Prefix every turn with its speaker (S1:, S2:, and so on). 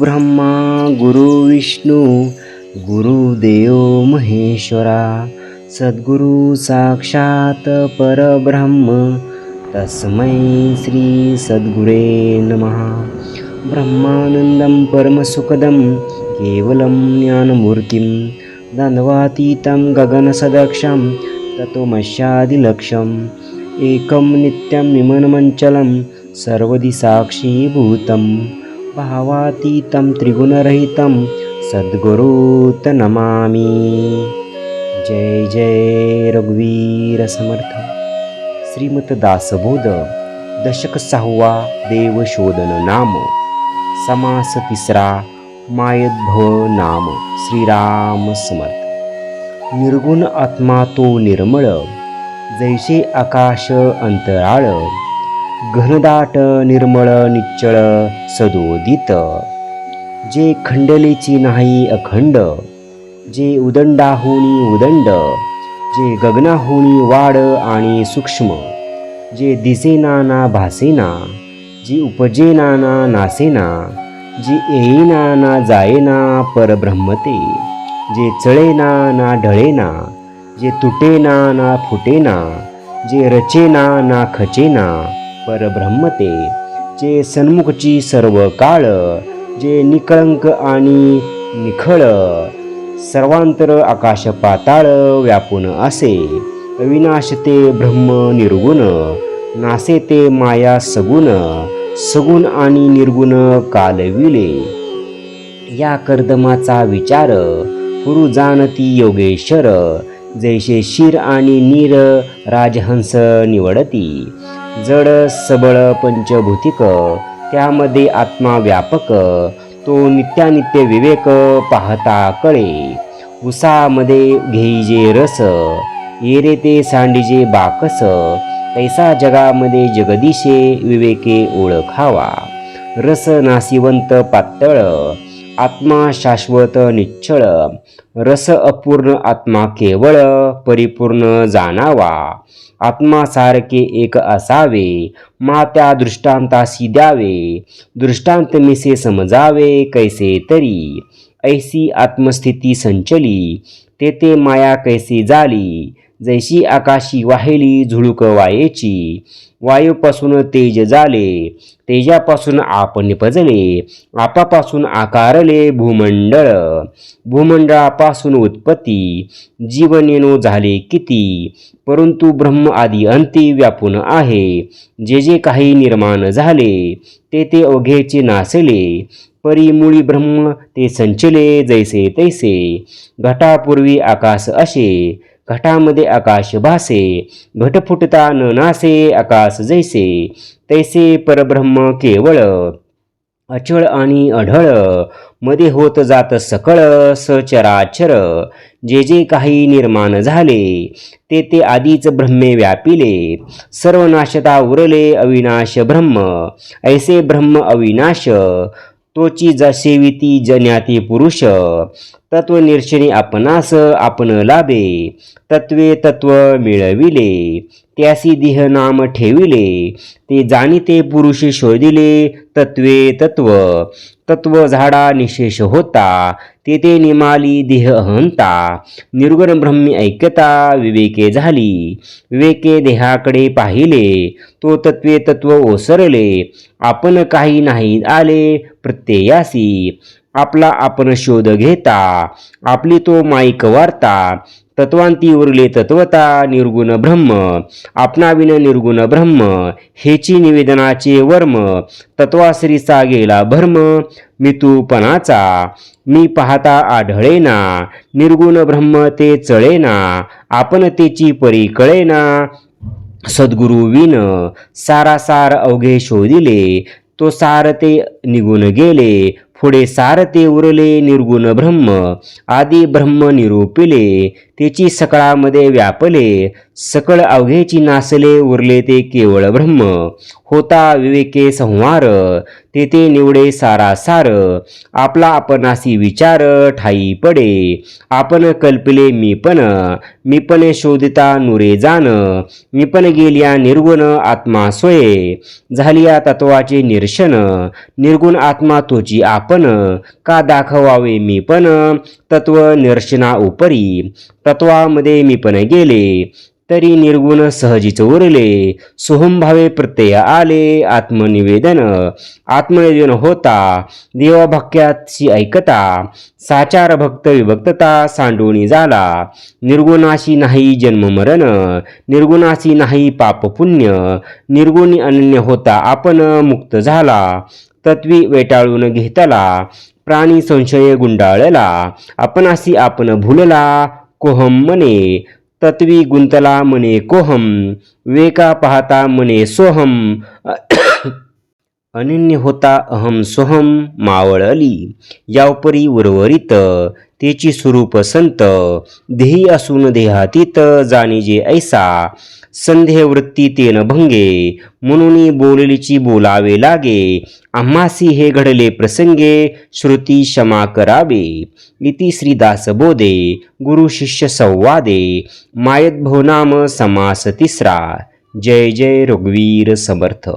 S1: ब्रह्मा गुरु विष्णू गुरुदेव महेश्वरा सद्गुरु साक्षात परब्रह्म तस्मै श्री सद्गुरे नमः। ब्रह्मानन्दं परमसुखदं केवलं ज्ञानमूर्तिं दन्वातीतं गगनसदक्षं तत्त्वमस्यादिलक्ष्यम् एकं नित्यं विमनमञ्चलं सर्वदिसाक्षीभूतम् भावातीतं त्रिगुणरहितं सद्गुरुत नमामि। जय जय रघुवीर समर्थ। श्रीमत दासबोध दशक सहावा देवशोधन नाम। समास तिसरा मायद्भव नाम। श्रीराम समर्थ। निर्गुण आत्मा तो निर्मळ जैसे आकाश अंतराळ। घनदाट निर्मळ निच्चळ सदोदित. जे खंडलेची नाही अखंड जे उदंडाहुनी उदंड जे गगनाहुनी वाढ आणि सूक्ष्म जे दिसेना ना भासेना जे उपजेना ना नासेना जे येईना ना जायेना परब्रह्मते जे चळेना ना ढळेना जे तुटेना ना फुटेना जे रचेना ना खचेना परब्रह्मते. जे सन्मुखची सर्व काळ जे निकळंक आणि निखळ सर्वांतर आकाश पाताळ व्यापून असे. अविनाश ते ब्रह्म निर्गुण नासे ते माया सगुण सगुण आणि निर्गुण कालविले. या कर्दमाचा विचार गुरु जाणती योगेश्वर जैसे शिर आणि नीर राजहंस निवडती. जड सबळ पंचभूतिक त्यामध्ये आत्मा व्यापक तो नित्यानित्य विवेक पाहता कळे. उसामध्ये घेईजे रस येरे ते सांडीजे बाकस तैसा जगामध्ये जगदीशे विवेके ओळखावा. रस नासिवंत पातळ आत्मा शाश्वत निश्चळ. रस अपूर्ण आत्मा केवळ परिपूर्ण जाणावा. आत्मा सारखे एक असावे मा त्या दृष्टांतासी द्यावे. दृष्टांत मिसे समजावे कैसे तरी. ऐसी आत्मस्थिती संचली तेथे माया कैसे झाली जैशी आकाशी वाहिली झुळूक वायेची वायूपासून तेज झाले. तेजापासून आप निपजले. आपापासून आकारले भूमंडळ. भूमंडळापासून उत्पत्ती. जीवनेनो झाले किती? परंतु ब्रह्म आदी अंती व्यापून आहे. जे जे काही निर्माण झाले ते ते ओघेचे नासले. परिमुळी ब्रह्म ते संचले जैसे तैसे. घटापूर्वी आकाश असे. घटामध्ये आकाश भासे घट फुटता न नासे आकाश जैसे तैसे परब्रह्म केवळ. अचळ आणि अढळमध्ये होत जात सकळ सचराचर. जे जे काही निर्माण झाले ते ते आधीच ब्रह्मे व्यापिले. सर्व नाशता उरले अविनाश ब्रह्म. ऐसे ब्रह्म अविनाश तोची जसेविती जन्याती पुरुष. तत्व निरशनी आपणास आपण लाभे. तत्वे तत्व मिळविले. त्यासी देह नाम ठेविले. ते जाणीते पुरुषे शोधिले. तत्वे तत्व. तत्व झाडा निशेष होता. तेथे निमाली देह अहंता निर्गुण ब्रह्मी ऐक्यता विवेके झाली. विवेके देहाकडे पाहिले. तो तत्वे तत्व ओसरले. आपण काही नाही आले प्रत्ययासी. आपला आपण शोध घेता आपली तो माईक वार्ता तत्वांती उरले तत्वता निर्गुण ब्रह्म आपणाविन निर्गुण ब्रह्म हेची निवेदनाचे वर्म तत्वाश्रीचा गेला भर्म मितूपणाचा मी पाहता आढळेना निर्गुण ब्रह्म ते चळेना आपण तेची परी कळेना. सद्गुरु विन सारासार अवघे शोधिले तो सार ते निघून गेले पुढे सार ते उरले निर्गुण ब्रह्म आदी ब्रह्म निरूपिले तेची सकाळामध्ये व्यापले सकळ अवघेची नासले उरले ते केवळ ब्रह्म. होता विवेके संहार तेथे निवडे सारा सार आपला आपणासी विचार ठाई पडे आपण कल्पिले मी पण. मी पण शोधिता नुरे जाण मी पण गेल्या निर्गुण आत्मा सोये. झालिया तत्वाचे निर्शन निर्गुण आत्मा तोची आपण. का दाखवावे मी पण तत्व निर्शना उपरी. तत्वामध्ये मी पण गेले. तरी निर्गुण सहजीच उरले. सोहमभावे प्रत्यय आले. आत्मनिवेदन. आत्मनिवेदन होता. देवभक्त्याची ऐकता. साचार भक्त विभक्तता सांडोणी झाला. निर्गुणाशी नाही जन्म मरण. निर्गुणाशी नाही पाप पुण्य. निर्गुणी अनन्य होता आपण. मुक्त झाला. तत्वी वेटाळून घेतला. प्राणी संशय गुंडाळला. आपणाशी आपण भुलला. कोहम म्हणे तत्वी गुंतला म्हणे कोहम वेका पाहता म्हणे सोहम अनन्य होता अहम सोहम मावळली यावपरी उर्वरित तेची स्वरूप संत देही असून देहातीत जाणे जे ऐसा संध्यवृत्ती वृत्ती तेन भंगे म्हणून बोललीची बोलावे लागे आम्हासी हे घडले प्रसंगे श्रुती क्षमा करावे. इति श्रीदास बोधे गुरु शिष्य संवादे मायत भवनाम समास तिसरा. जय जय रघुवीर समर्थ.